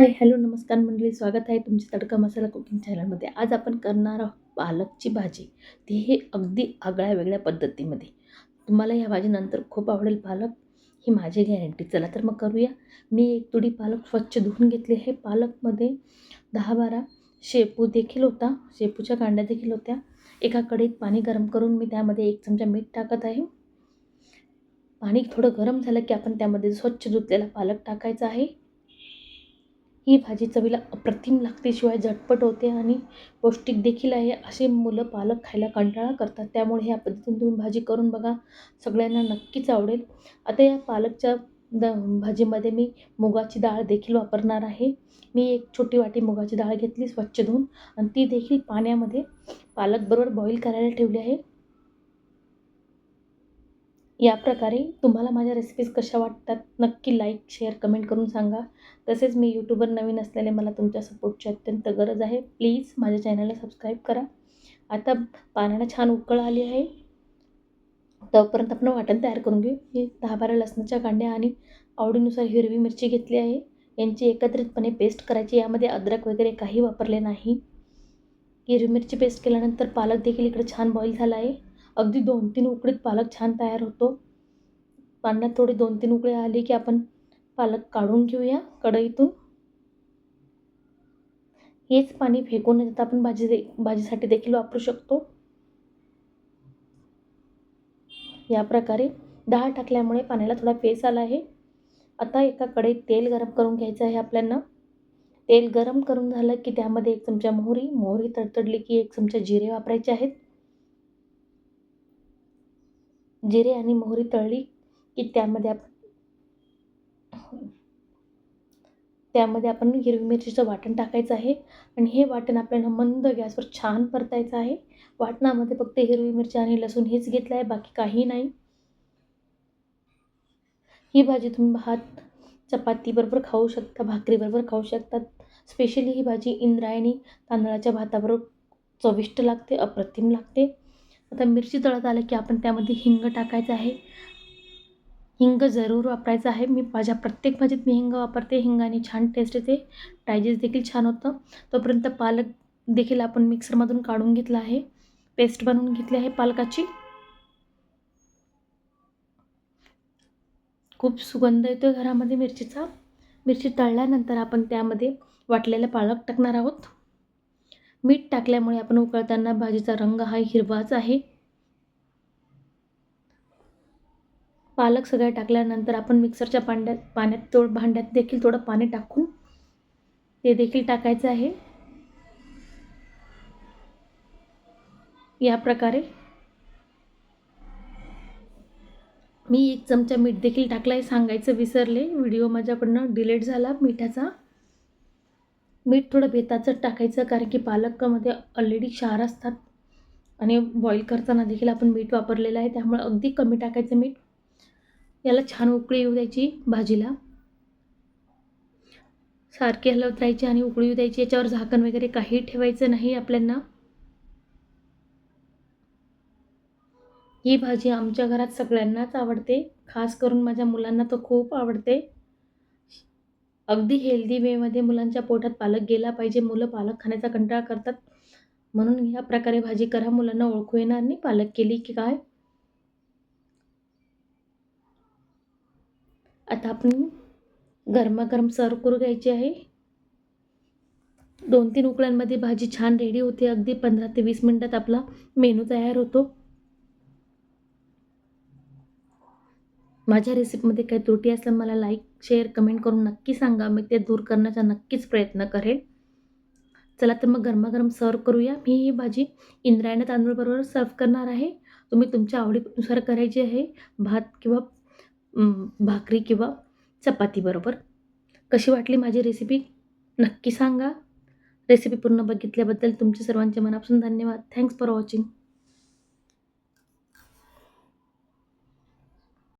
Hi hello नमस्कार मंडळी स्वागत आहे तुमचे तडका मसाला कुकिंग चॅनलमध्ये. आज आपण करणार आहोत पालकची भाजी. ती हे अगदी आगळ्या वेगळ्या पद्धतीमध्ये. तुम्हाला या भाजीनंतर खूप आवडेल पालक. ही माझी गॅरंटी चला तर मग करूया. मी एक तुडी पालक स्वच्छ धुवून घेतली आहे. पालकमध्ये दहा बारा शेपू देखील होता. शेपूच्या कांड्या देखील होत्या. एका कढईत पाणी गरम करून मी त्यामध्ये एक चमचा मीठ टाकत आहे. पाणी थोडं गरम झालं की आपण त्यामध्ये स्वच्छ धुतलेला पालक टाकायचा आहे. ही भाजी चवीला अप्रतिम लागते शिवाय झटपट होते आणि पौष्टिक देखील आहे असे मुलं पालक खायला कंटाळा करतात. त्यामुळे ह्या पद्धतीने तुम्ही भाजी करून बघा. सगळ्यांना नक्कीच आवडेल. आता या पालकच्या द भाजीमध्ये मी मुगाची डाळ देखील वापरणार आहे. मी एक छोटी वाटी मुगाची डाळ घेतली स्वच्छ धुवून आणि ती देखील पाण्यामध्ये पालकबरोबर बॉईल करायला ठेवली आहे. या प्रकारे तुम्हाला माझ्या रेसिपीज कशा वाटतात नक्की लाईक शेअर कमेंट करून सांगा. तसेच मी यूट्यूबवर नवीन असल्याने मला तुमच्या सपोर्टची अत्यंत गरज आहे. प्लीज माझ्या चॅनलला सबस्क्राईब करा. आता पाण्याला छान उकळ आली आहे. तोपर्यंत आपण वाटण तयार करून घेऊ. मी दहा बारा लसणाच्या कांड्या आणि आवडीनुसार हिरवी मिरची घेतली आहे. यांची एकत्रितपणे पेस्ट करायची. यामध्ये अद्रक वगैरे काही वापरले नाही. हिरवी मिरची पेस्ट केल्यानंतर पालक देखील इकडे छान बॉईल झाला आहे. अगदी दोन तीन उकडीत पालक छान तयार होतो. पाण्यात थोडी दोन तीन उकळी आली की आपण पालक काढून घेऊया कढईतून. हेच पाणी फेकून देता आपण भाजी दे भाजीसाठी देखील वापरू शकतो. या प्रकारे डाळ टाकल्यामुळे पाण्याला थोडा फेस आला आहे. आता एका कढईत तेल गरम करून घ्यायचं आहे आपल्याला. तेल गरम करून झालं की त्यामध्ये एक चमचा मोहरी मोहरी तडतडली की एक चमचा जिरे वापरायचे आहेत. जिरे आणि मोहरी तळली की त्यामध्ये आपण त्यामध्ये आपण हिरवी मिरचीचं वाटण टाकायचं आहे. आणि हे वाटण आपल्याला मंद गॅसवर छान परतायचं आहे. वाटणामध्ये फक्त हिरवी मिरची आणि लसूण हेच घेतलं आहे बाकी काही नाही. ही भाजी तुम्ही भात चपातीबरोबर खाऊ शकता भाकरीबरोबर खाऊ शकतात स्पेशली ही भाजी इंद्रायणी तांदळाच्या भाताबरोबर चविष्ट लागते अप्रतिम लागते. आता मिरची तळत आलं की आपण त्यामध्ये हिंग टाकायचं आहे. हिंग जरूर वापरायचं आहे. मी माझ्या प्रत्येक भाजीत मी हिंग वापरते. हिंगाने छान टेस्ट येते. डायजेस्ट देखील छान होतं. तोपर्यंत पालक देखील आपण मिक्सरमधून काढून घेतला आहे. पेस्ट बनवून घेतली आहे पालकाची. खूप सुगंध येतो घरामध्ये मिरचीचा. मिरची तळल्यानंतर आपण त्यामध्ये वाटलेला पालक टाकणार आहोत. मीठ टाकल्यामुळे आपण उकळताना भाजीचा रंग हा हिरवाच आहे. पालक सगळ्या टाकल्यानंतर आपण मिक्सरच्या पांड्यात पाण्यात थोडं भांड्यात देखील थोडं पाणी टाकून ते देखील टाकायचं आहे. या प्रकारे मी एक चमचा मीठ देखील टाकलं आहे सांगायचं विसरले. व्हिडिओ माझ्याकडनं डिलीट झाला मिठाचा. मीठ थोडं बेताचं टाकायचं कारण की पालकमध्ये ऑलरेडी क्षार असतात. आणि बॉईल करताना देखील आपण मीठ वापरलेलं आहे त्यामुळे अगदी कमी टाकायचं मीठ. याला छान उकळी येऊ द्यायची भाजीला. सारखी हलवत राहायची आणि उकळी येऊ द्यायची याच्यावर झाकण वगैरे काही ठेवायचं नाही आपल्यांना. ही भाजी आमच्या घरात सगळ्यांनाच आवडते खास करून माझ्या मुलांना तर खूप आवडते. अगदी हेल्दी वेमध्ये मुलांच्या पोटात पालक गेला पाहिजे. मुलं पालक खाण्याचा कंटाळा करतात. म्हणून ह्या प्रकारे भाजी करा. मुलांना ओळखू येणार नाही पालक केली की काय. आता आपण गरमागरम सर्व करू घ्यायची आहे. दोन तीन उकळ्यांमध्ये भाजी छान रेडी होते. अगदी पंधरा ते वीस मिनटात आपला मेनू तयार होतो. माझ्या रेसिपीमध्ये काही त्रुटी असल्या मला लाईक शेअर कमेंट करून नक्की सांगा. मी ते दूर करण्याचा नक्कीच प्रयत्न करेन. चला तर मग गरमागरम सर्व करूया. मी ही भाजी इंद्रायणी तांदूळबरोबर सर्व करणार आहे. तुम्ही तुमच्या आवडीनुसार करायची आहे. भात किंवा भाकरी किंवा चपातीबरोबर कशी वाटली माझी रेसिपी नक्की सांगा. रेसिपी पूर्ण बघितल्याबद्दल तुमचे सर्वांचे मनापासून धन्यवाद. Thanks for watching